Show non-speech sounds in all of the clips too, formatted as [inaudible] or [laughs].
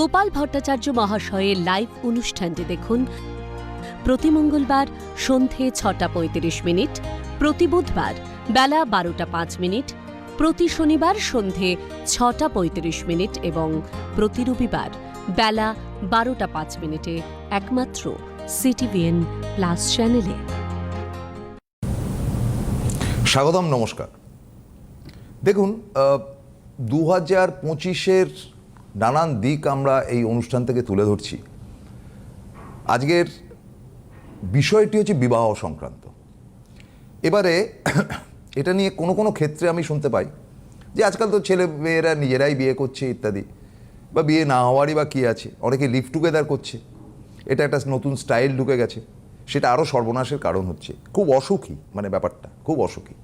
গোপাল ভট্টাচার্য মহাশয়ের লাইভ অনুষ্ঠানটি দেখুন। প্রতি মঙ্গলবার সন্ধে ছটা পঁয়ত্রিশ মিনিট, প্রতি বুধবার বেলা বারোটা পাঁচ মিনিট, প্রতি শনিবার সন্ধে ছটা পঁয়ত্রিশ মিনিট এবং প্রতি রবিবার বেলা বারোটা পাঁচ মিনিটে একমাত্র সিটিভিএন প্লাস চ্যানেলে। স্বাগতম, নমস্কার। দেখুন দু হাজার পঁচিশের নানান দিক আমরা এই অনুষ্ঠান থেকে তুলে ধরছি। আজকের বিষয়টি হচ্ছে বিবাহ সংক্রান্ত। এবারে এটা নিয়ে কোনো কোনো ক্ষেত্রে আমি শুনতে পাই যে আজকাল তো ছেলে মেয়েরা নিজেরাই বিয়ে করছে ইত্যাদি, বা বিয়ে না হওয়ারই বা কী আছে? অনেকে লিভ টুগেদার করছে। এটা একটা নতুন স্টাইল ঢুকে গেছে। সেটা আরও সর্বনাশের কারণ হচ্ছে। খুব অসুখী মানে ব্যাপারটা, খুব অসুখী।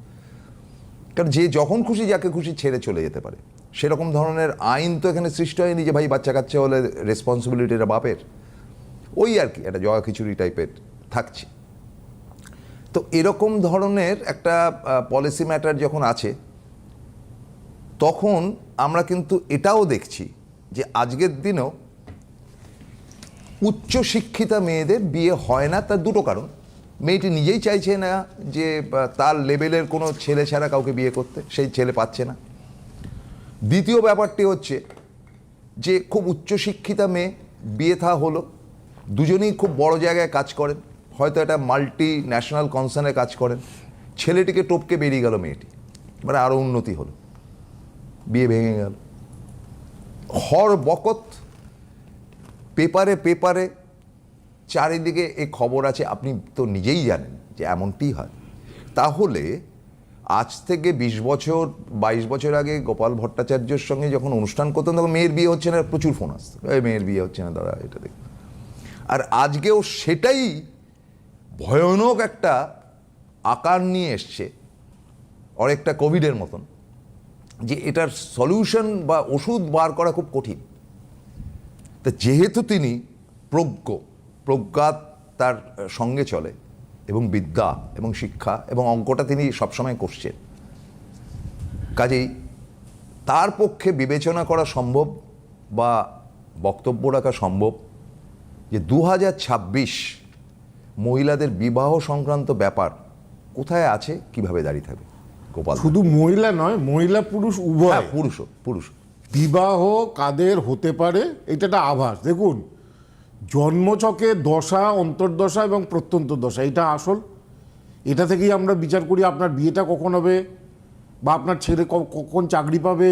কারণ যে যখন খুশি যাকে খুশি ছেড়ে চলে যেতে পারে। সেরকম ধরনের আইন তো এখানে সৃষ্টি হয়নি যে ভাই বাচ্চা কাচ্চা হলে রেসপন্সিবিলিটিটা বাপের। ওই আর কি, একটা জয়া খিচুড়ি টাইপের থাকছে। তো এরকম ধরনের একটা পলিসি ম্যাটার যখন আছে, তখন আমরা কিন্তু এটাও দেখছি যে আজকের দিনেও উচ্চ শিক্ষিতা মেয়েদের বিয়ে হয় না তার দুটো কারণ। মেয়েটি নিজেই চাইছে না যে তার লেভেলের কোনো ছেলে ছাড়া কাউকে বিয়ে করতে, সেই ছেলে পাচ্ছে না। দ্বিতীয় ব্যাপারটি হচ্ছে যে খুব উচ্চশিক্ষিতা মেয়ে, বিয়ে থা হলো। দুজনেই খুব বড় জায়গায় কাজ করেন, হয়তো একটা মাল্টি ন্যাশনাল কনসার্নে কাজ করেন। ছেলেটিকে টপকে বেরিয়ে গেল মেয়েটি মানে আরও উন্নতি হলো। বিয়ে ভেঙে গেল। হর বকত, পেপারে পেপারে, চারিদিকে এ খবর আছে, আপনি তো নিজেই জানেন যে এমনটি হয়। তাহলে আজ থেকে বিশ বছর, বাইশ বছর আগে গোপাল ভট্টাচার্যের সঙ্গে যখন অনুষ্ঠান করতাম, তখন মেয়ের বিয়ে হচ্ছে না, প্রচুর ফোন আসতো। মেয়ের বিয়ে হচ্ছে না দাদা এটা দেখ আর আজকেও সেটাই ভয়ানক একটা আকার নিয়ে এসছে, অনেকটা কোভিডের মতন, যে এটার সলিউশন বা ওষুধ বার করা খুব কঠিন। তা যেহেতু তিনি প্রজ্ঞ প্রজ্ঞা তার সঙ্গে চলে এবং বিদ্যা এবং শিক্ষা এবং অঙ্কটা তিনি সবসময় করছেন। কাজেই তার পক্ষে বিবেচনা করা সম্ভব বা বক্তব্য রাখা সম্ভব যে দু হাজার ছাব্বিশ মহিলাদের বিবাহ সংক্রান্ত ব্যাপার কোথায় আছে কীভাবে দাঁড়িয়ে থাকবে? গোপাল শুধু মহিলা নয় মহিলা পুরুষ হ্যাঁ উভয় পুরুষও পুরুষ। বিবাহ কাদের হতে পারে এটা একটা আভাস। দেখুন জন্মছকে দশা অন্তর্দশা এবং প্রত্যন্ত দশা এটা আসল। এটা থেকেই আমরা বিচার করি আপনার বিয়েটা কখন হবে বা আপনার ছেলে কখন চাকরি পাবে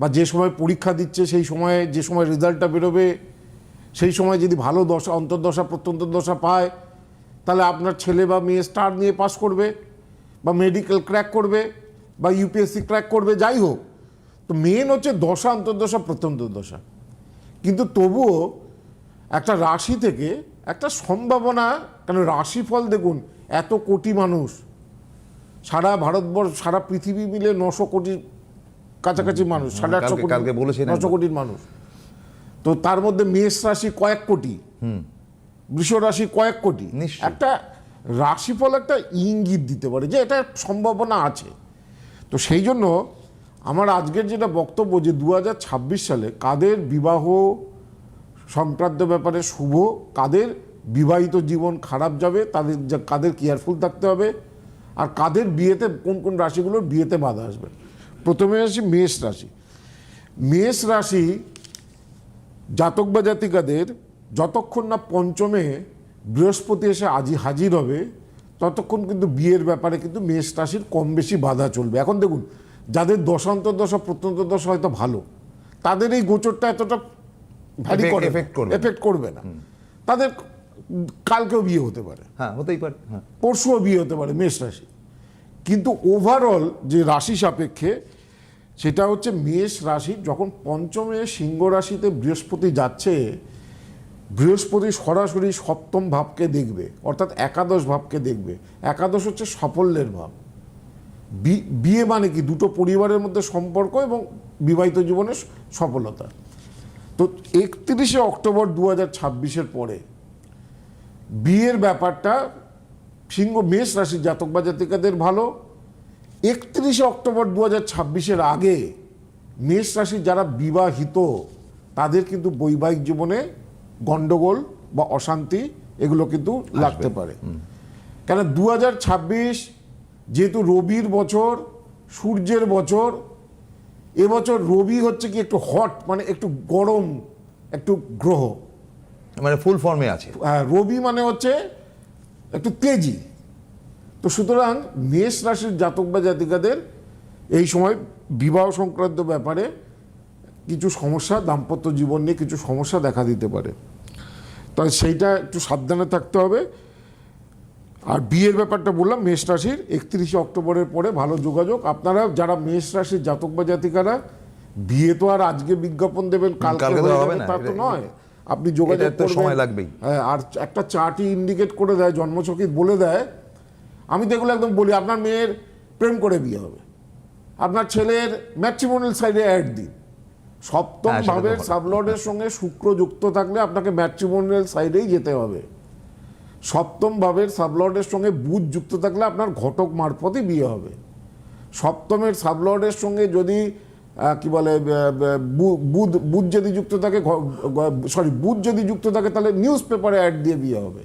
বা যে সময় পরীক্ষা দিচ্ছে সেই সময়ে যে সময় রেজাল্টটা বেরোবে সেই সময় যদি ভালো দশা অন্তর্দশা প্রত্যন্ত দশা পায় তাহলে আপনার ছেলে বা মেয়ে স্টার নিয়ে পাস করবে বা মেডিকেল ক্র্যাক করবে বা ইউপিএসসি ক্র্যাক করবে যাই হোক। তো মেন হচ্ছে দশা অন্তর্দশা প্রত্যন্ত দশা কিন্তু তবুও একটা রাশি থেকে একটা সম্ভাবনা কেন রাশিফল দেখুন এত কোটি মানুষ। সারা ভারতবর্ষ সারা পৃথিবী মিলে নশো কোটির কাছাকাছি মানুষ সাড়ে আটশো কোটি কালকে বলেছিলেন নশো কোটির মানুষ। তো তার মধ্যে মেষ রাশি কয়েক কোটি বৃষ রাশি কয়েক কোটি। একটা রাশিফল একটা ইঙ্গিত দিতে পারে যে এটা সম্ভাবনা আছে। তো সেই জন্য আমার আজকের যেটা বক্তব্য যে দু হাজার ছাব্বিশ সালে কাদের বিবাহ সংক্রান্ত ব্যাপারে শুভ, কাদের? বিবাহিত জীবন খারাপ যাবে, তাদের কাদের কেয়ারফুল থাকতে হবে, আর কাদের বিয়েতে, কোন কোন রাশিগুলোর বিয়েতে বাধা আসবে? প্রথমে আসি মেষ রাশি। মেষ রাশি জাতক বা জাতিকাদের যতক্ষণ না পঞ্চমে বৃহস্পতি এসে আজি, হাজির হবে, ততক্ষণ কিন্তু বিয়ের ব্যাপারে কিন্তু মেষ রাশির কম বেশি বাধা চলবে। এখন দেখুন, যাদের দশান্তর দশা প্রত্যন্ত দশা হয়তো ভালো, তাদের এই গোচরটা এতটা ভ্যারি করে। এফেক্ট করবে না। তাদের কালকেও বিয়ে হতে পারে। হ্যাঁ হতেই পারে হ্যাঁ। পরশুও বিয়ে হতে পারে মেষ রাশি। কিন্তু ওভারঅল যে রাশি সাপেক্ষে সেটা হচ্ছে মেষ রাশি যখন পঞ্চমে সিংহ রাশিতে বৃহস্পতি যাচ্ছে বৃহস্পতি সরাসরি সপ্তম ভাবকে দেখবে অর্থাৎ একাদশ ভাবকে দেখবে। একাদশ হচ্ছে সাফল্যের ভাব। বিয়ে মানে কি? দুটো পরিবারের মধ্যে সম্পর্ক এবং বিবাহিত জীবনের সফলতা। তো একত্রিশে অক্টোবর দু হাজার ছাব্বিশের পরে বিয়ের ব্যাপারটা সিংহ মেষ রাশির জাতক বা জাতিকাদের ভালো। একত্রিশে অক্টোবর দু হাজার ছাব্বিশের আগে মেষ রাশির যারা বিবাহিত তাদের কিন্তু বৈবাহিক জীবনে গন্ডগোল বা অশান্তি এগুলো কিন্তু লাগতে পারে। কেন দু হাজার ছাব্বিশ যেহেতু রবির বছর সূর্যের বছর এবছর রবি হচ্ছে কি একটু হট মানে একটু গরম একটু গ্রহ। মানে ফুল ফর্মে আছে। হ্যাঁ, রবি মানে হচ্ছে একটু তেজি। তো সুতরাং মেষ রাশির জাতক বা জাতিকাদের এই সময় বিবাহ সংক্রান্ত ব্যাপারে কিছু সমস্যা দাম্পত্য জীবন নিয়ে কিছু সমস্যা দেখা দিতে পারে। তাই সেইটা একটু সাবধানে থাকতে হবে। আর বিয়ের ব্যাপারটা বললাম মেষ রাশির একত্রিশে অক্টোবরের পরে ভালো যোগাযোগ। আপনারা যারা মেষ রাশির জাতক বা জাতিকারা বিয়ে তো আর আজকে বিজ্ঞাপন দেবেন কালকে তো। তা নয়। আপনি যোগাযোগ। সময় লাগবেই। হ্যাঁ, আর একটা চার্টই ইন্ডিকেট করে দেয় জন্মছকি বলে দেয়। আমি তো এগুলো একদম বলি আপনার মেয়ের প্রেম করে বিয়ে হবে। আপনার ছেলের ম্যাট্রিমোনিয়াল সাইডে অ্যাড দিন। সপ্তম হ্যাঁ, ভাবের সাবলর্ডের সঙ্গে শুক্র যুক্ত থাকলে আপনাকে ম্যাট্রিমোনিয়াল সাইডেই যেতে হবে। সপ্তম ভাবের সাবলর্ডের সঙ্গে বুধ যুক্ত থাকলে আপনার ঘটক মারফতই বিয়ে হবে। সপ্তমের সাবলর্ডের সঙ্গে যদি কি বলে বুধ বুধ যদি যুক্ত থাকে সরি বুধ যদি যুক্ত থাকে তাহলে নিউজ পেপারে অ্যাড দিয়ে বিয়ে হবে।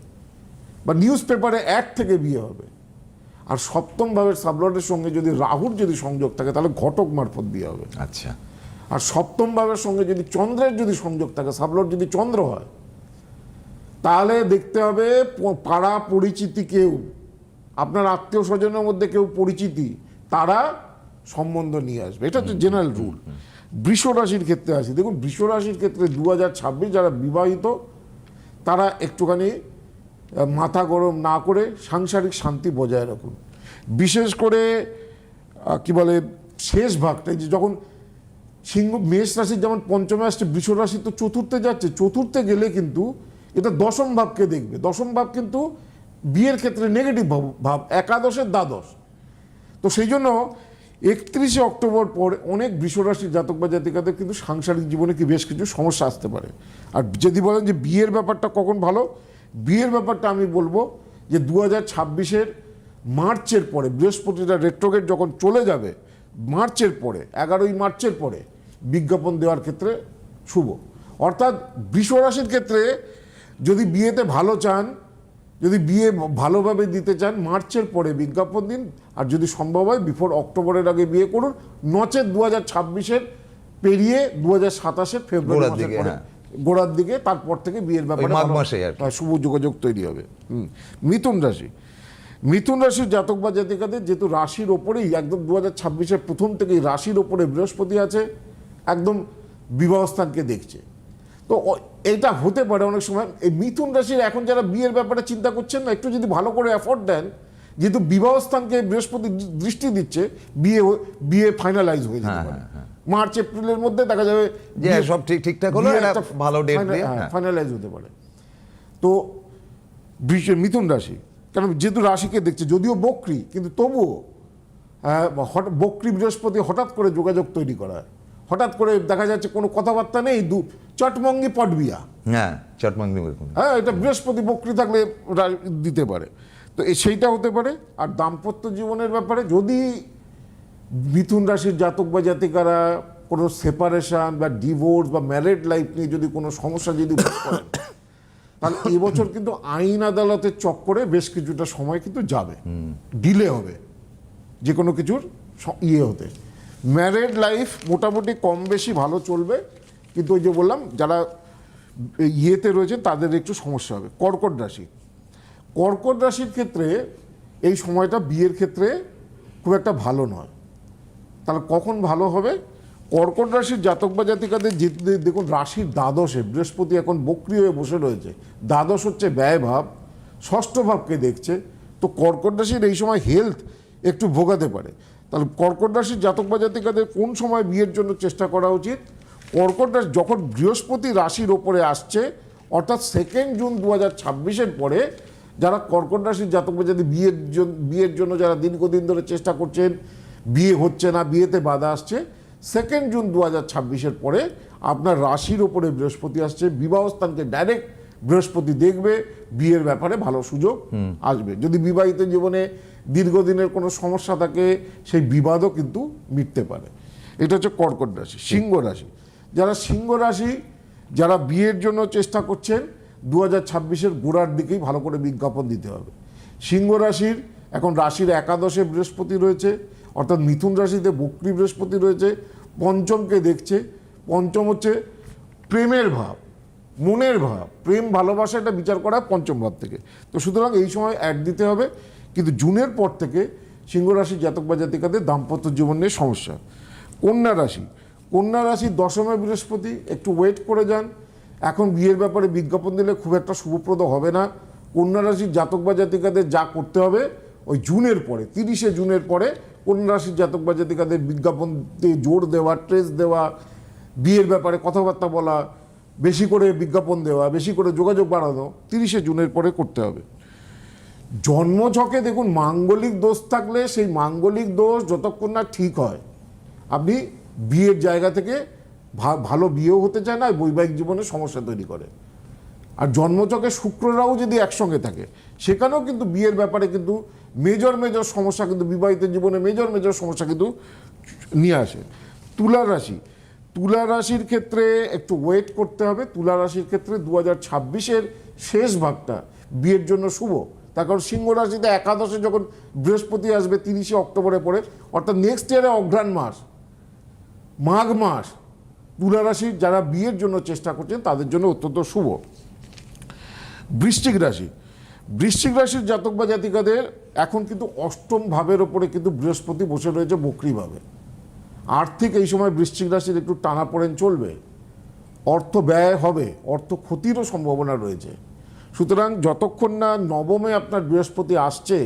বা নিউজ পেপারে অ্যাড থেকে বিয়ে হবে। আর সপ্তম ভাবের সাবলর্ডের সঙ্গে যদি রাহুর যদি সংযোগ থাকে তাহলে ঘটক মারফত বিয়ে হবে। আচ্ছা। আর সপ্তম ভাবের সঙ্গে যদি চন্দ্রের যদি সংযোগ থাকে সাবলট যদি চন্দ্র হয় তাহলে দেখতে হবে পাড়া পরিচিতি কেউ আপনার আত্মীয় স্বজনের মধ্যে কেউ পরিচিতি তারা সম্বন্ধ নিয়ে আসবে। এটা হচ্ছে জেনারেল রুল বৃষ রাশির ক্ষেত্রে আসি। দেখুন বৃষ রাশির ক্ষেত্রে দু হাজার ছাব্বিশ যারা বিবাহিত তারা একটুখানি মাথা গরম না করে সাংসারিক শান্তি বজায় রাখুন। বিশেষ করে কি বলে শেষ ভাগটা যে যখন সিংহ মেষ রাশির যেমন পঞ্চমে আসছে বৃষ রাশি তো চতুর্থে যাচ্ছে। চতুর্থে গেলে কিন্তু এটা দশম ভাবকে দেখবে। দশম ভাব কিন্তু বিয়ের ক্ষেত্রে নেগেটিভ ভাব একাদশের দ্বাদশ। তো সেই জন্য একত্রিশে অক্টোবর পর অনেক বৃষরাশির জাতক বা জাতিকাদের কিন্তু সাংসারিক জীবনে কি বেশ কিছু সমস্যা আসতে পারে। আর যদি বলেন যে বিয়ের ব্যাপারটা কখন ভালো, বিয়ের ব্যাপারটা আমি বলব যে দু হাজার ছাব্বিশের মার্চের পরে, বৃহস্পতিটা রেট্রোগেট যখন চলে যাবে, মার্চের পরে, এগারোই মার্চের পরে বিজ্ঞাপন দেওয়ার ক্ষেত্রে শুভ। অর্থাৎ বৃষরাশির ক্ষেত্রে যদি বিয়েতে ভালো চান যদি বিয়ে ভালোভাবে দিতে চান মার্চের পরে বিজ্ঞাপন দিন আর যদি সম্ভব হয় বিফোর অক্টোবরের আগে বিয়ে করুন নচেত দু হাজার ছাব্বিশের পেরিয়ে দু হাজার সাতাশের ফেব্রুয়ারি মাসের পরে। হ্যাঁ। গোড়ার দিকে তারপর থেকে বিয়ের ব্যাপারে শুভ যোগাযোগ তৈরি হবে। হুম। মিথুন রাশি। মিথুন রাশির জাতক বা জাতিকাদের যেহেতু রাশির ওপরেই একদম দু হাজার ছাব্বিশের প্রথম থেকেই রাশির ওপরে বৃহস্পতি আছে একদম বিবাহস্থানকে দেখছে। তো এটা হতে পারে অনেক সময় এই মিথুন রাশির এখন যারা বিয়ের ব্যাপারে চিন্তা করছেন না একটু যদি ভালো করে এফোর্ট দেন যেহেতু বিবাহস্থানকে বৃহস্পতি দৃষ্টি দিচ্ছে বিয়ে বিয়ে ফাইনালাইজ হয়ে যেতে হ্যাঁ, পারে হ্যাঁ, মার্চ এপ্রিলের মধ্যে দেখা যাবে যে সব ঠিক ঠিকঠাক হলো একটা ভালো ডেট দিয়ে হ্যাঁ। ফাইনালাইজ হতে পারে তো মিথুন রাশি কারণ যেহেতু রাশিকে দেখছে যদিও বকরি কিন্তু তবুও হঠাৎ- বক্রি বৃহস্পতি হঠাৎ করে যোগাযোগ তৈরি করা হয়। হঠাৎ করে দেখা যাচ্ছে কোনো কথাবার্তা নেই দু চটমঙ্গি পটবিয়া। হ্যাঁ চটমঙ্গি হ্যাঁ এটা বৃহস্পতি বক্রি থাকলে রা- দিতে পারে। তো সেইটা হতে পারে। আর দাম্পত্য জীবনের ব্যাপারে যদি মিথুন রাশির জাতক বা জাতিকারা কোনো সেপারেশন বা ডিভোর্স বা ম্যারেড লাইফ নিয়ে যদি কোনো সমস্যা যদি করেন তাহলে এবছর কিন্তু আইন আদালতের চক্করে বেশ কিছুটা সময় কিন্তু যাবে। ডিলে হবে। যে কোনো কিছুর ইয়ে হতে। ম্যারেড লাইফ মোটামুটি কম বেশি ভালো চলবে। কিন্তু ওই যে বললাম, যারা ইয়েতে রয়েছেন, তাদের একটু সমস্যা হবে। কর্কট রাশি। কর্কট রাশির ক্ষেত্রে এই সময়টা বিয়ের ক্ষেত্রে খুব একটা ভালো নয়। তাহলে কখন ভালো হবে? কর্কট রাশির জাতক বা জাতিকাদের যেতে দেখুন রাশির দ্বাদশে বৃহস্পতি এখন বক্রি হয়ে বসে রয়েছে। দ্বাদশ হচ্ছে ব্যয়ভাব ষষ্ঠ ভাবকে দেখছে। তো কর্কট রাশির এই সময় হেলথ একটু ভোগাতে পারে। তাহলে কর্কট রাশির জাতক বা জাতিকাদের কোন সময় বিয়ের জন্য চেষ্টা করা উচিত? কর্কট রাশি যখন বৃহস্পতি রাশির ওপরে আসছে অর্থাৎ সেকেন্ড জুন দু হাজার ছাব্বিশের পরে যারা কর্কট রাশির জাতক জাতি বিয়ের জন্য বিয়ের জন্য যারা দীর্ঘদিন ধরে চেষ্টা করছেন বিয়ে হচ্ছে না বিয়েতে বাধা আসছে সেকেন্ড জুন দু হাজার ছাব্বিশের পরে আপনার রাশির ওপরে বৃহস্পতি আসছে বিবাহস্থানকে ডাইরেক্ট বৃহস্পতি দেখবে বিয়ের ব্যাপারে ভালো সুযোগ আসবে। যদি বিবাহিত জীবনে দীর্ঘদিনের কোনো সমস্যা থাকে সেই বিবাদও কিন্তু মিটতে পারে। এটা হচ্ছে কর্কট রাশি সিংহ রাশি। যারা সিংহ রাশি, যারা বিয়ের জন্য চেষ্টা করছেন দু হাজার ছাব্বিশের গোড়ার দিকেই ভালো করে বিজ্ঞাপন দিতে হবে। সিংহ রাশির এখন রাশির একাদশে বৃহস্পতি রয়েছে, অর্থাৎ মিথুন রাশিতে বক্রী বৃহস্পতি রয়েছে, পঞ্চমকে দেখছে। পঞ্চম হচ্ছে প্রেমের ভাব, মনের ভাব, প্রেম, ভালোবাসা এটা বিচার করা পঞ্চম ভাব থেকে। তো সুতরাং এই সময় অ্যাড দিতে হবে, কিন্তু জুনের পর থেকে সিংহ রাশির জাতক বা জাতিকাদের দাম্পত্য জীবন নিয়ে সমস্যা। কন্যা রাশি কন্যা রাশির দশমে বৃহস্পতি, একটু ওয়েট করে যান। এখন বিয়ের ব্যাপারে বিজ্ঞাপন দিলে খুব একটা শুভপ্রদ হবে না। কন্যা রাশির জাতক বা জাতিকাদের যা করতে হবে, ওই জুনের পরে, তিরিশে জুনের পরে কন্যা রাশির জাতক বা জাতিকাদের বিজ্ঞাপন জোর দেওয়া ট্রেস দেওয়া, বিয়ের ব্যাপারে কথাবার্তা বলা, বেশি করে বিজ্ঞাপন দেওয়া, বেশি করে যোগাযোগ বাড়ানো, তিরিশে জুনের পরে করতে হবে। জন্মছকে দেখুন, মাঙ্গলিক দোষ থাকলে সেই মাঙ্গলিক দোষ যতক্ষণ না ঠিক হয়, আপনি বিয়ের জায়গা থেকে ভালো বিয়েও হতে চায় না বৈবাহিক জীবনে সমস্যা তৈরি করে। আর জন্মচকে শুক্ররাও যদি একসঙ্গে থাকে, সেখানেও কিন্তু বিয়ের ব্যাপারে কিন্তু মেজর মেজর সমস্যা কিন্তু বিবাহিত জীবনে মেজর মেজর সমস্যা কিন্তু নিয়ে আসে। তুলা রাশি, তুলা রাশির ক্ষেত্রে একটু ওয়েট করতে হবে। তুলা রাশির ক্ষেত্রে দু হাজার ছাব্বিশের শেষ ভাগটা বিয়ের জন্য শুভ। তার কারণ সিংহ রাশিতে একাদশে যখন বৃহস্পতি আসবে, তিরিশে অক্টোবরে পরে অর্থাৎ নেক্সট ইয়ারে অঘ্রাণ মাস। মাঘ মাস তুলা রাশির যারা বিয়ের জন্য চেষ্টা করছেন, তাদের জন্য অত্যন্ত শুভ। বৃশ্চিক রাশি। বৃশ্চিক রাশির জাতক বা জাতিকাদের এখন কিন্তু অষ্টম ভাবের ওপরে কিন্তু বৃহস্পতি বসে রয়েছে বক্রিভাবে আর্থিক এই সময় বৃশ্চিক রাশির একটু টানাপোড়েন চলবে। অর্থ ব্যয় হবে, অর্থ ক্ষতিরও সম্ভাবনা রয়েছে। সুতরাং যতক্ষণ না নবমে আপনার বৃহস্পতি আসছে,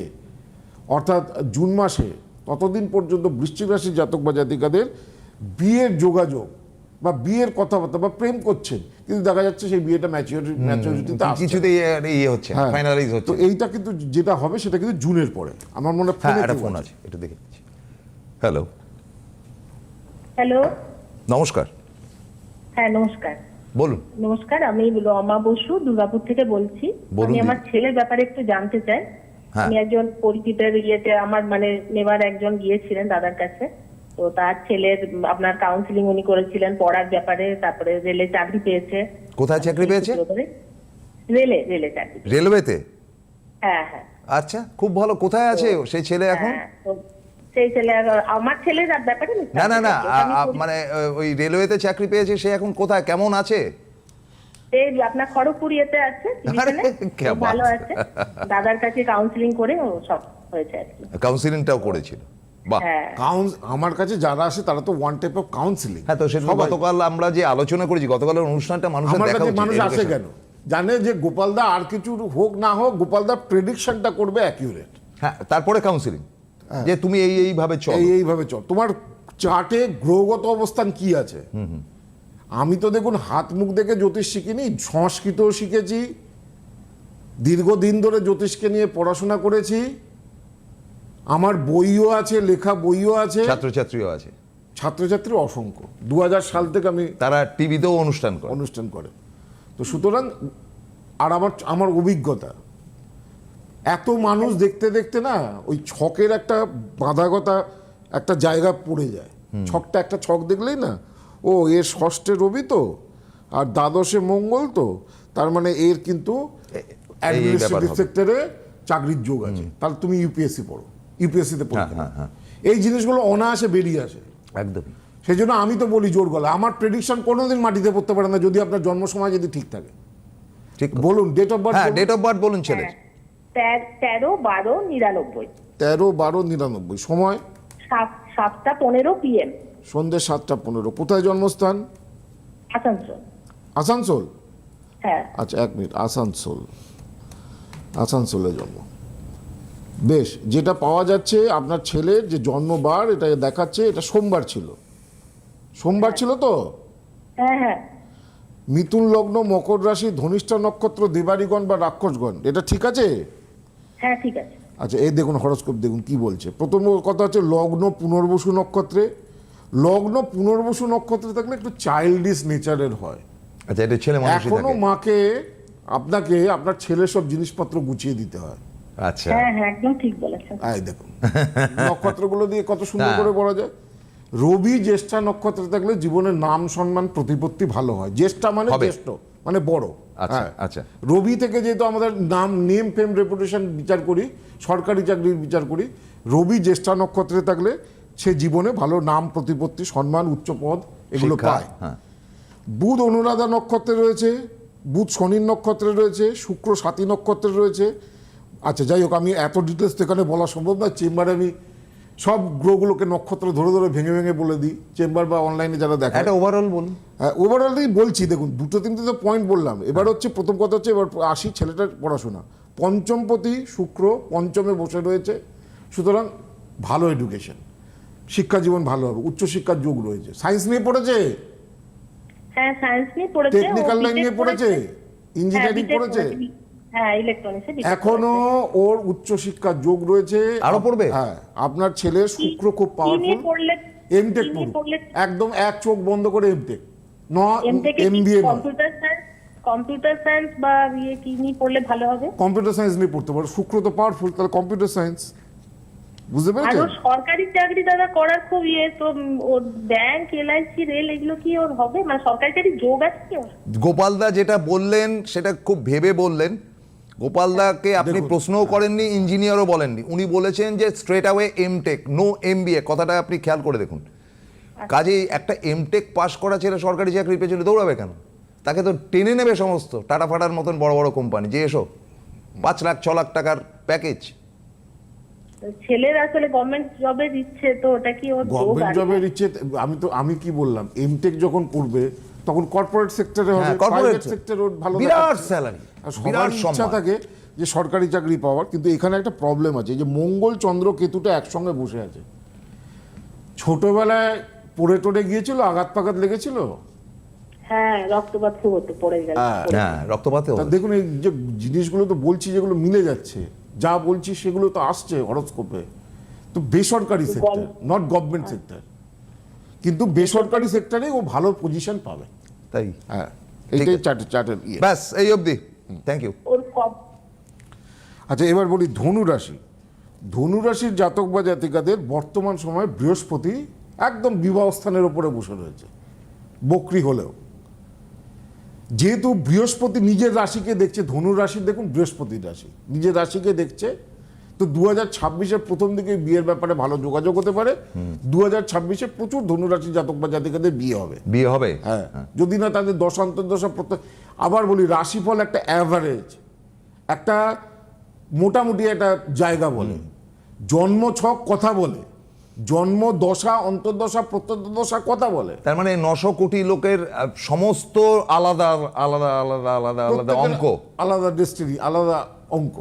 অর্থাৎ জুন মাসে, ততদিন পর্যন্ত বৃশ্চিক রাশির জাতক বা জাতিকাদের বিয়ের যোগাযোগ বা বিয়ের কথাবার্তা বা প্রেম করছেন কিন্তু দেখা যাচ্ছে সেই বিয়েটা ম্যাচিউরিটি ম্যাচিউরিটিতে আসছে। কিছুতেই ইয়ে হচ্ছে হ্যাঁ। ফাইনালাইজ তো এইটা কিন্তু যেটা হবে সেটা কিন্তু জুনের পরে। আমার মনে হয় হ্যাঁ একটা ফোন আছে এটা দেখে নিচ্ছি। হ্যালো। হ্যালো। নমস্কার। হ্যাঁ নমস্কার। বলুন। নমস্কার আমি রমা বসু দুর্গাপুর থেকে বলছি। আমি আমার ছেলের ব্যাপারে একটু জানতে চাই। হ্যাঁ। আমি একজন পরিচিতের ইয়েতে আমার মানে নেবার একজন গিয়েছিলেন দাদার কাছে। তো তার ছেলের আপনার কাউন্সিলিং উনি করেছিলেন পড়ার ব্যাপারে তারপরে রেলে চাকরি পেয়েছে। কোথায় চাকরি পেয়েছে? রেলে রেলে চাকরি রেলওয়েতে? হ্যাঁ হ্যাঁ। আচ্ছা খুব ভালো। কোথায় আছে সেই ছেলে এখন? হ্যাঁ, সেই ছেলে আমার ছেলের ব্যাপারে না না না মানে ওই রেলওয়েতে চাকরি পেয়েছে সে এখন কোথায়? কেমন আছে? এই আপনার আছে ভালো দাদার কাছে কাউন্সিলিং করে সব হয়েছে আর কি। কাউন্সিলিংটাও করেছিল। হ্যাঁ। আমার কাছে যারা আসে তারা তো ওয়ান টাইপ অফ কাউন্সিলিং হ্যাঁ তো সেটা গতকাল আমরা যে আলোচনা করেছি গতকালের অনুষ্ঠানটা মানুষের আমার দেখা কাছে উচিত মানুষ আসে কেন? জানে যে গোপালদা আর কিছু হোক না হোক গোপালদা প্রেডিকশনটা করবে অ্যাকিউরেট হ্যাঁ তারপরে কাউন্সিলিং যে তুমি এই এইভাবে চল। এই এইভাবে চল। তোমার চার্টে গ্রহগত অবস্থান কি আছে? আমি তো দেখুন হাত মুখ দেখে জ্যোতিষ শিখিনি সংস্কৃতও শিখেছি দীর্ঘদিন ধরে জ্যোতিষকে নিয়ে পড়াশোনা করেছি আমার বইও আছে লেখা বইও আছে। ছাত্রছাত্রীও আছে। ছাত্রছাত্রী অসংখ্য। দু হাজার সাল থেকে আমি তারা টিভিতেও অনুষ্ঠান করে। অনুষ্ঠান করে। তো সুতরাং আর আমার আমার অভিজ্ঞতা। এত মানুষ দেখতে দেখতে না ওই ছকের একটা বাঁধাগতা একটা জায়গা পড়ে যায়। ছকটা একটা ছক দেখলেই না ও এর ষষ্ঠে রবি তো আর দ্বাদশে মঙ্গল তো তার মানে এর কিন্তু অ্যাডমিনিস্ট্রেটিভ সেক্টরে চাকরির যোগ আছে। তাহলে তুমি ইউপিএসসি পড়ো। ইউপিএসসিতে পড়তে হ্যাঁ, হ্যাঁ, এই জিনিসগুলো অনায়াসে বেরিয়ে আসে। একদম। সেই জন্য আমি তো বলি জোর গলা আমার প্রেডিকশন কোনোদিন মাটিতে পড়তে পারে না যদি আপনার জন্ম সময় যদি ঠিক থাকে। ঠিক বলুন ডেট অফ বার্থ হ্যাঁ ডেট অফ বার্থ বলুন ছেলে হ্যাঁ। তেরো বারো নিরানব্বই। তেরো বারো নিরানব্বই। সময়? সাতটা পনেরো পিএম সন্ধ্যে সাতটা পনেরো। কোথায় জন্মস্থান? আসানসোল। আসানসোল? হ্যাঁ। আচ্ছা এক মিনিট। আসানসোল। আসানসোলে জন্ম। বেশ যেটা পাওয়া যাচ্ছে আপনার ছেলের যে জন্মবার এটা দেখাচ্ছে এটা সোমবার ছিল। সোমবার ছিল তো? হ্যাঁ হ্যাঁ। মিথুন লগ্ন মকর রাশি ধনিষ্ঠা নক্ষত্র দেবারিগণ বা রাক্ষসগণ এটা ঠিক আছে? হ্যাঁ ঠিক আছে। আচ্ছা এই দেখুন হরস্কোপ দেখুন কি বলছে। প্রথম কথা হচ্ছে লগ্ন পুনর্বসু নক্ষত্রে। লগ্ন পুনর্বসু নক্ষত্রে থাকলে একটু চাইল্ডিশ নেচারের হয়। আচ্ছা এটা ছেলে এখনও মাকে আপনাকে আপনার ছেলের সব জিনিসপত্র গুছিয়ে দিতে হয়। আচ্ছা। হ্যাঁ হ্যাঁ একদম ঠিক বলেছেন। দেখুন। [laughs] নক্ষত্রগুলো দিয়ে কত সুন্দর। করে বলা যায়। রবি জ্যেষ্ঠা নক্ষত্রে থাকলে জীবনের নাম সম্মান প্রতিপত্তি ভালো হয়। জ্যেষ্ঠা মানে জ্যেষ্ঠ মানে বড়। আচ্ছা, হ্যাঁ। আচ্ছা। রবি থেকে যেহেতু আমাদের নাম নেম ফেম রেপুটেশন বিচার করি সরকারি চাকরির বিচার করি রবি জ্যেষ্ঠা নক্ষত্রে থাকলে সে জীবনে ভালো নাম প্রতিপত্তি সম্মান উচ্চ পদ এগুলো পায়। হ্যাঁ। বুধ অনুরাধা নক্ষত্রে রয়েছে বুধ শনির নক্ষত্রে রয়েছে শুক্র সাথী নক্ষত্রে রয়েছে আচ্ছা যাই হোক আমি এত ডিটেলস তো এখানে বলা সম্ভব না চেম্বারে আমি সব গ্রহগুলোকে নক্ষত্র ধরে ধরে ভেঙে ভেঙে বলে দিই। চেম্বার বা অনলাইনে যারা দেখে একটা ওভারঅল বলুন। ওভারঅলই বলছি দেখুন দুটো তিনটে তো পয়েন্ট বললাম। এবার হচ্ছে প্রথম কথা হচ্ছে এবার আসি ছেলেটার পড়াশোনা। পঞ্চমপতি শুক্র পঞ্চমে বসে রয়েছে। সুতরাং ভালো এডুকেশন শিক্ষা জীবন ভালো হবে। উচ্চশিক্ষার যোগ রয়েছে। সায়েন্স নিয়ে পড়েছে? হ্যাঁ সায়েন্স নিয়ে পড়েছে। টেকনিক্যাল লাইন নিয়ে পড়েছে? হ্যাঁ, ইঞ্জিনিয়ারিং পড়েছে? হ্যাঁ এখনও ওর উচ্চশিক্ষার যোগ রয়েছে। আরও পড়বে? হ্যাঁ আপনার ছেলে শুক্র খুব পাওয়ারফুল পড়লে এমটেক কি একদম এক চোখ বন্ধ করে এমটেক ন MBA computer science computer science বা ইয়ে কি নিয়ে পড়লে ভালো হবে? কম্পিউটার সায়েন্স নিয়ে পড়তে পারো। শুক্র তো পাওয়ারফুল তাহলে কম্পিউটার সায়েন্স বুঝতে আর পেরেছেন? ওর সরকারি চাকরি দাদা করার খুব ইয়ে তো ওর ব্যাংক এলআইসি রেল এগুলো কি ওর হবে? মানে সরকারি চাকরি যোগ আছে কি গোপালদা যেটা বললেন সেটা খুব ভেবে বললেন। গোপালদাকে আপনি দেখুন, প্রশ্নও করেননি ইঞ্জিনিয়ারও বলেননি। উনি বলেছেন যে straight away MTech no MBA কথাটা আপনি খেয়াল করে দেখুন। কাজেই একটা এমটেক পাশ করা ছেলে সরকারি চাকরির পেছনে দৌড়াবে কেন? তাকে তো টেনে নেবে সমস্ত টাটা ফাটার মতন বড় বড় কোম্পানি যে এসো পাঁচ লাখ ছ লাখ টাকার প্যাকেজ ছেলের আসলে গভর্নমেন্ট জবে দিচ্ছে তো ওটা কি গভর্নমেন্ট জবের ইচ্ছে আমি তো আমি কি বললাম এমটেক যখন করবে তখন কর্পোরেট সেক্টরে হবে হ্যাঁ, corporate প্রাইভেট সেক্টরে ভালো বিরাট বিরাট সবার ইচ্ছা থাকে যে সরকারি চাকরি পাওয়ার কিন্তু এখানে একটা প্রবলেম আছে যে মঙ্গল চন্দ্র কেতুটা একসঙ্গে বসে আছে। ছোটবেলায় পড়ে টড়ে গিয়েছিল আঘাত পাঘাত লেগেছিল? হ্যাঁ রক্তপাত খুব হতো পড়ে গেল হ্যাঁ রক্তপাতেও তা দেখুন এই যে জিনিসগুলো তো বলছি যেগুলো মিলে যাচ্ছে যা বলছি সেগুলো তো আসছে হরস্কোপে। তো বেসরকারি সেক্টর নট গভর্নমেন্ট সেক্টর কিন্তু বেসরকারি সেক্টরে ও ভালো পজিশন পাবে। তাই? হ্যাঁ এইটাই চার্টের চার্টের ইয়ে। ব্যাস এই অবধি। থ্যাংক ইউ আচ্ছা এবার বলি ধনু রাশি। ধনু রাশির জাতক বা জাতিকাদের বর্তমান সময়ে বৃহস্পতি একদম বিবাহ স্থানের ওপরে বসে রয়েছে বকরি হলেও। যেহেতু বৃহস্পতি নিজের রাশিকে দেখছে ধনু রাশি দেখুন বৃহস্পতির রাশি নিজের রাশিকে দেখছে তো দু হাজার ছাব্বিশের প্রথম দিকে বিয়ের ব্যাপারে ভালো যোগাযোগ হতে পারে। দু হাজার ছাব্বিশে প্রচুর ধনুরাশি জাতক বা জাতিকাদের বিয়ে হবে। বিয়ে হবে? হ্যাঁ। যদি না তাদের দশা প্রত্যেক আবার বলি রাশিফল একটা অ্যাভারেজ একটা মোটামুটি একটা জায়গা বলে। জন্ম ছক কথা বলে। জন্ম দশা অন্তর্দশা প্রত্যন্তদশা কথা বলে। তার মানে নশো কোটি লোকের সমস্ত আলাদা আলাদা আলাদা আলাদা আলাদা অঙ্ক। আলাদা ডেস্টিনি আলাদা অঙ্ক।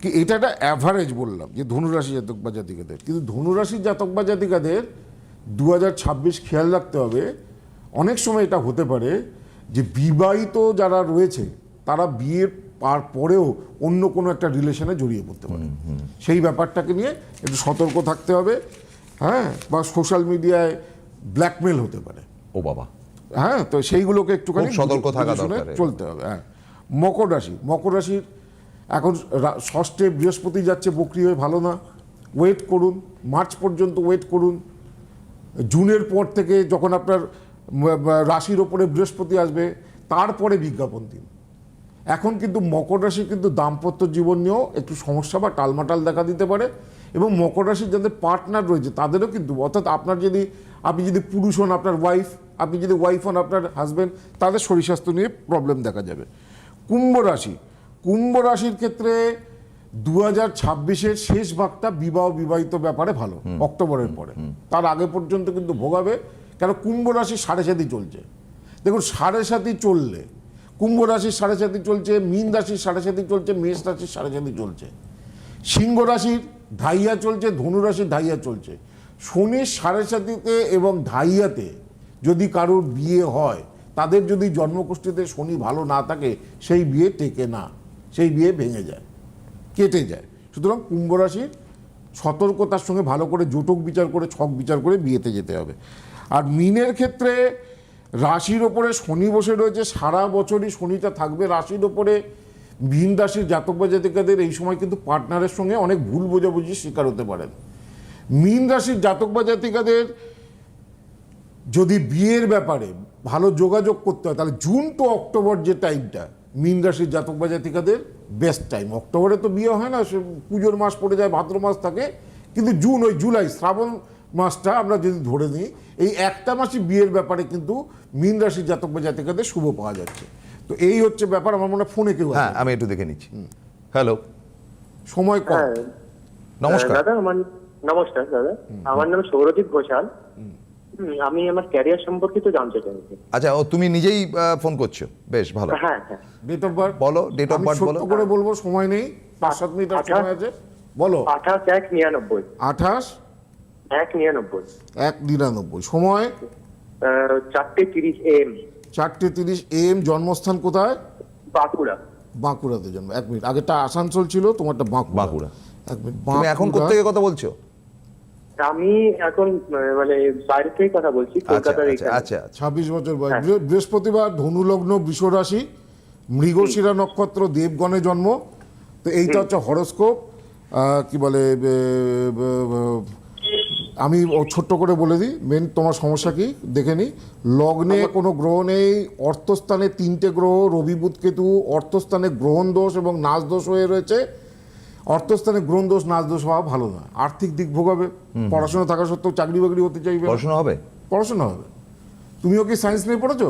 কি এটা একটা অ্যাভারেজ বললাম যে ধনুরাশি জাতক বা জাতিকাদের। কিন্তু ধনুরাশির জাতক বা জাতিকাদের দু হাজার ছাব্বিশ খেয়াল রাখতে হবে অনেক সময় এটা হতে পারে যে বিবাহিত যারা রয়েছে তারা বিয়ের পার পরেও অন্য কোনো একটা রিলেশনে জড়িয়ে পড়তে পারে। সেই ব্যাপারটাকে নিয়ে একটু সতর্ক থাকতে হবে হ্যাঁ? বা সোশ্যাল মিডিয়ায় ব্ল্যাকমেল হতে পারে। ও বাবা। হ্যাঁ তো সেইগুলোকে একটুখানি সতর্ক থাকা। চলতে হবে হ্যাঁ। মকর রাশি মকর রাশির এখন ষষ্ঠে বৃহস্পতি যাচ্ছে, বকরি হয়ে ভালো না। ওয়েট করুন, মার্চ পর্যন্ত ওয়েট করুন। জুনের পর থেকে যখন আপনার রাশির ওপরে বৃহস্পতি আসবে, তারপরে বিজ্ঞাপন দিন। এখন কিন্তু মকর রাশি কিন্তু দাম্পত্য জীবন নিয়েও একটু সমস্যা বা টালমাটাল দেখা দিতে পারে এবং মকর রাশির যাদের পার্টনার রয়েছে, তাদেরও কিন্তু, অর্থাৎ আপনার যদি, আপনি যদি পুরুষ হন আপনার ওয়াইফ আপনি যদি ওয়াইফ হন আপনার হাজব্যান্ড তাদের শরীর স্বাস্থ্য নিয়ে প্রবলেম দেখা যাবে। কুম্ভ রাশি কুম্ভ রাশির ক্ষেত্রে দু হাজার ছাব্বিশের শেষ ভাগটা বিবাহ বিবাহিত ব্যাপারে ভালো অক্টোবরের পরে। তার আগে পর্যন্ত কিন্তু ভোগাবে কেন কুম্ভ রাশি সাড়ে সাথী চলছে। দেখুন সাড়ে সাথী চললে কুম্ভ রাশির সাড়ে সাথী চলছে মীন রাশির সাড়ে সাথী চলছে মেষ রাশির সাড়ে সাথী চলছে। সিংহ রাশির ধাইয়া চলছে ধনু রাশির ধাইয়া চলছে। শনির সাড়ে সাথীতে এবং ধাইয়াতে যদি কারোর বিয়ে হয় তাদের যদি জন্মকুষ্ঠিতে শনি ভালো না থাকে সেই বিয়ে টেকে না। সেই বিয়ে ভেঙে যায়, কেটে যায়। সুতরাং কুম্ভ রাশির সতর্কতার সঙ্গে ভালো করে জোটক বিচার করে, ছক বিচার করে বিয়েতে যেতে হবে। আর মিনের ক্ষেত্রে রাশির ওপরে শনি বসে রয়েছে, সারা বছরই শনিটা থাকবে। রাশির ওপরে মীন রাশির জাতক বা জাতিকাদের এই সময় কিন্তু পার্টনারের সঙ্গে অনেক ভুল বোঝাবুঝির শিকার হতে পারেন। মীন রাশির জাতক বা জাতিকাদের যদি বিয়ের ব্যাপারে ভালো যোগাযোগ করতে হয়, তাহলে জুন টু অক্টোবর যে টাইমটা মীন রাশির জাতক বা জাতিকাদের বেস্ট টাইম অক্টোবরে তো বিয়ে হয় না সে পুজোর মাস পড়ে যায় ভাদ্র মাস থাকে কিন্তু জুন ওই জুলাই শ্রাবণ মাসটা আমরা যদি ধরে নিই এই একটা মাসই বিয়ের ব্যাপারে কিন্তু মীন রাশির জাতক বা জাতিকাদের শুভ পাওয়া যাচ্ছে। তো এই হচ্ছে ব্যাপার আমার মনে হয় ফোনে কেউ হ্যাঁ আমি একটু দেখে নিচ্ছি। হ্যালো। সময় কম। হ্যাঁ। নমস্কার। দাদা আমার নমস্কার দাদা। আমার নাম সৌরদীপ ঘোষাল। হুম, আমি আমার ক্যারিয়ার সম্পর্কিত জানতে চাইছি। আচ্ছা ও তুমি নিজেই ফোন করছ। বেশ ভালো। হ্যাঁ হ্যাঁ। ডেট অফ বার্থ বলো, আমি birth ছোট্ট বলো। করে বলব সময় নেই। পাঁচ সাত মিনিট সময় আছে। বলো। আঠাশ এক নিরানব্বই। আঠাশ? এক নিরানব্বই। এক নিরানব্বই। সময়? আহ, চারটে তিরিশ এম চারটে তিরিশ এম জন্মস্থান কোথায়? বাঁকুড়া। বাঁকুড়াতে জন্ম। এক মিনিট। আগেটা আসানসোল ছিল তোমারটা বাঁকুড়া। বাঁকুড়া। এক মিনিট তুমি এখন বাঁকুড়া। কোথেকে কথা বলছো? আমি এখন মানে বাইরে থেকে কথা বলছি আচ্ছা কলকাতার আচ্ছা এখানে। আচ্ছা আচ্ছা। ছাব্বিশ বছর বয়স। বৃহ- বৃহস্পতিবার ধনুলগ্ন বৃষ রাশি মৃগশিরা নক্ষত্র দেবগণে জন্ম। তো এইটা হচ্ছে হরস্কোপ। কি বলে আমি ছোট্ট করে বলে দিই। মেন তোমার সমস্যা কি? দেখে নি। লগ্নে কোনো গ্রহ নেই। অর্থস্থানে তিনটে গ্রহ রবি বুধ কেতু অর্থস্থানে গ্রহণ দোষ এবং নাচ দোষ হয়ে রয়েছে। অর্থস্থানে গ্রহণ দোষ নাচ দোষ হওয়া ভালো না আর্থিক দিক ভোগাবে পড়াশোনা থাকা সত্ত্বেও চাকরি বাকরি হতে চাইবে পড়াশোনা হবে? পড়াশোনা হবে। তুমিও কি সায়েন্স নিয়ে পড়েছো?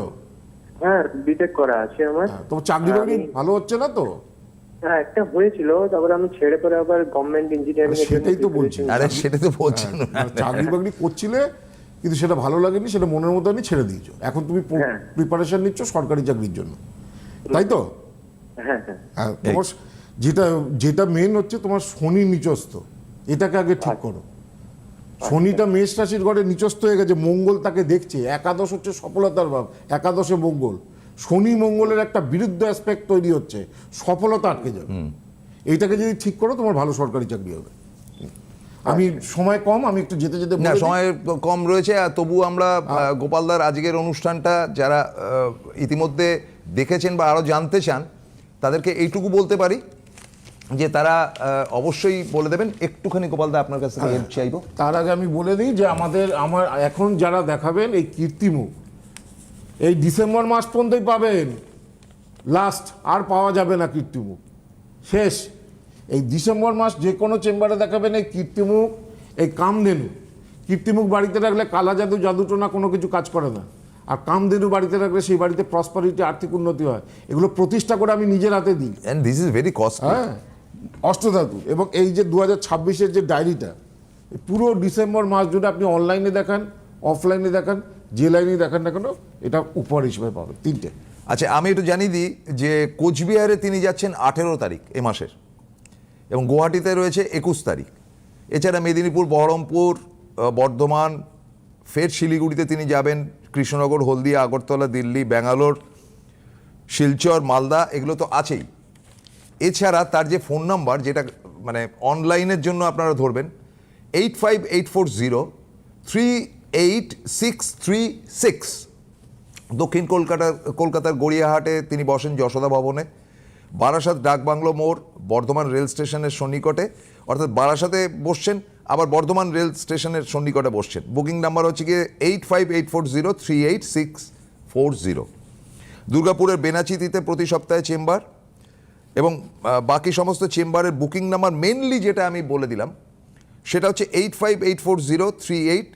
হ্যাঁ বিটেক করা আছে আমার। তোমার চাকরি বাকরি ভালো হচ্ছে না তো? হ্যাঁ একটা হয়েছিল তারপরে আমি ছেড়ে পরে আবার গভর্নমেন্ট ইঞ্জিনিয়ারিং সেটাই তো বলছি। আরে সেটা তো বলছি চাকরি বাকরি করছিলে কিন্তু সেটা ভালো লাগেনি সেটা মনের মতো আনি ছেড়ে দিয়েছ। এখন তুমি হ্যাঁ। প্রিপারেশন নিচ্ছ সরকারি চাকরির জন্য। তাই তো? হ্যাঁ হ্যাঁ। হ্যাঁ, তোমার যেটা যেটা মেন হচ্ছে তোমার শনি নিচস্থ। এটাকে আগে ঠিক করো। শনিটা মেষ রাশির ঘরে নিচস্থ হয়ে গেছে মঙ্গল তাকে দেখছে। একাদশ হচ্ছে সফলতার ভাব একাদশে মঙ্গল। শনি মঙ্গলের একটা বিরুদ্ধ অ্যাসপেক্ট তৈরি হচ্ছে সফলতা আটকে যাবে। এইটাকে যদি ঠিক করো তোমার ভালো সরকারি চাকরি হবে। আমি সময় কম আমি একটু যেতে যেতে না সময় কম রয়েছে আর তবু আমরা গোপালদার আজকের অনুষ্ঠানটা যারা ইতিমধ্যে দেখেছেন বা আরও জানতে চান তাদেরকে এইটুকু বলতে পারি। যে তারা অবশ্যই বলে দেবেন একটুখানি গোপালদা আপনার কাছ থেকে হেল্প চাইব। তার আগে আমি বলে দিই যে আমাদের আমার এখন যারা দেখাবেন এই কীর্তিমুখ এই ডিসেম্বর মাস পর্যন্তই পাবেন। লাস্ট আর পাওয়া যাবে না কীর্তিমুখ শেষ। এই ডিসেম্বর মাস যে কোনো চেম্বারে দেখাবেন এই কীর্তিমুখ এই কামধেনু। কীর্তিমুখ বাড়িতে রাখলে কালা জাদু জাদুটোনা কোনো কিছু কাজ করে না। আর কামধেনু বাড়িতে রাখলে সেই বাড়িতে প্রসপারিটি আর্থিক উন্নতি হয়। এগুলো প্রতিষ্ঠা করে আমি নিজের হাতে দিই। And this is very costly হ্যাঁ। অষ্টধাতু এবং এই যে দু হাজার যে ডায়েরিটা, পুরো ডিসেম্বর মাস জুড়ে আপনি অনলাইনে দেখান, অফলাইনে দেখান, যে লাইনে দেখান না কেন, এটা উপহার হিসেবে পাবেন, তিনটে। আচ্ছা আমি একটু জানিয়ে দিই যে কোচবিহারে তিনি যাচ্ছেন আঠেরো তারিখ এ মাসের এবং গুয়াহাটিতে রয়েছে একুশ তারিখ। এছাড়া মেদিনীপুর, বহরমপুর বর্ধমান, ফের শিলিগুড়িতে তিনি যাবেন, কৃষ্ণনগর, হলদিয়া, আগরতলা, দিল্লি, ব্যাঙ্গালোর, শিলচর, মালদা, এগুলো তো আছেই। এছাড়া তার যে ফোন নাম্বার, যেটা মানে অনলাইনের জন্য আপনারা ধরবেন, eight five eight four zero three eight six three six. দক্ষিণ কলকাতার কলকাতার গড়িয়াহাটে তিনি বসেন যশোদা ভবনে। বারাসাত ডাকবাংলো মোড়, বর্ধমান রেল স্টেশনের সন্নিকটে। অর্থাৎ বারাসাতে বসছেন, আবার বর্ধমান রেল স্টেশনের সন্নিকটে বসছেন। বুকিং নাম্বার হচ্ছে গিয়ে eight five eight four zero three eight six four zero. দুর্গাপুরের বেনাচিতিতে প্রতি সপ্তাহে চেম্বার। এবং বাকি সমস্ত চেম্বারের বুকিং নাম্বার মেনলি যেটা আমি বলে দিলাম, সেটা হচ্ছে eight five eight four zero three eight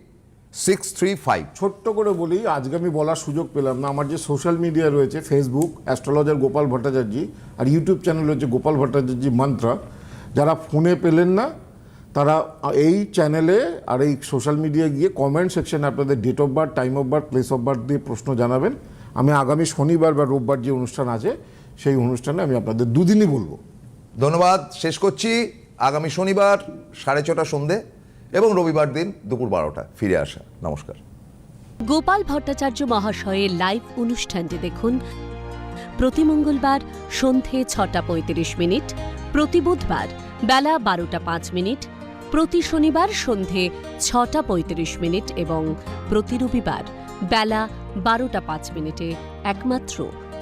six three five ছোট্ট করে বলি, আজকে আমি বলার সুযোগ পেলাম না। আমার যে সোশ্যাল মিডিয়া রয়েছে ফেসবুক অ্যাস্ট্রোলজার গোপাল ভট্টাচার্য আর ইউটিউব চ্যানেল হচ্ছে গোপাল ভট্টাচার্য মন্ত্র যারা ফোনে পেলেন না, তারা এই চ্যানেলে আর এই সোশ্যাল মিডিয়া গিয়ে কমেন্ট সেকশনে আপনাদের date of birth time of birth place of birth দিয়ে প্রশ্ন জানাবেন। আমি আগামী শনিবার বা রোববার যে অনুষ্ঠান আছে সেই অনুষ্ঠানে আমি আপনাদের দুদিনই বলব। ধন্যবাদ শেষ করছি। আগামী শনিবার সাড়ে ছটা সন্ধে এবং রবিবার দিন দুপুর বারোটা ফিরে আসা। নমস্কার। গোপাল ভট্টাচার্য মহাশয়ের লাইভ অনুষ্ঠানটি দেখুন প্রতি মঙ্গলবার সন্ধে ছটা পঁয়ত্রিশ মিনিট প্রতি বুধবার বেলা বারোটা পাঁচ মিনিট প্রতি শনিবার সন্ধে ছটা পঁয়ত্রিশ মিনিট এবং প্রতি রবিবার বেলা বারোটা পাঁচ মিনিটে একমাত্র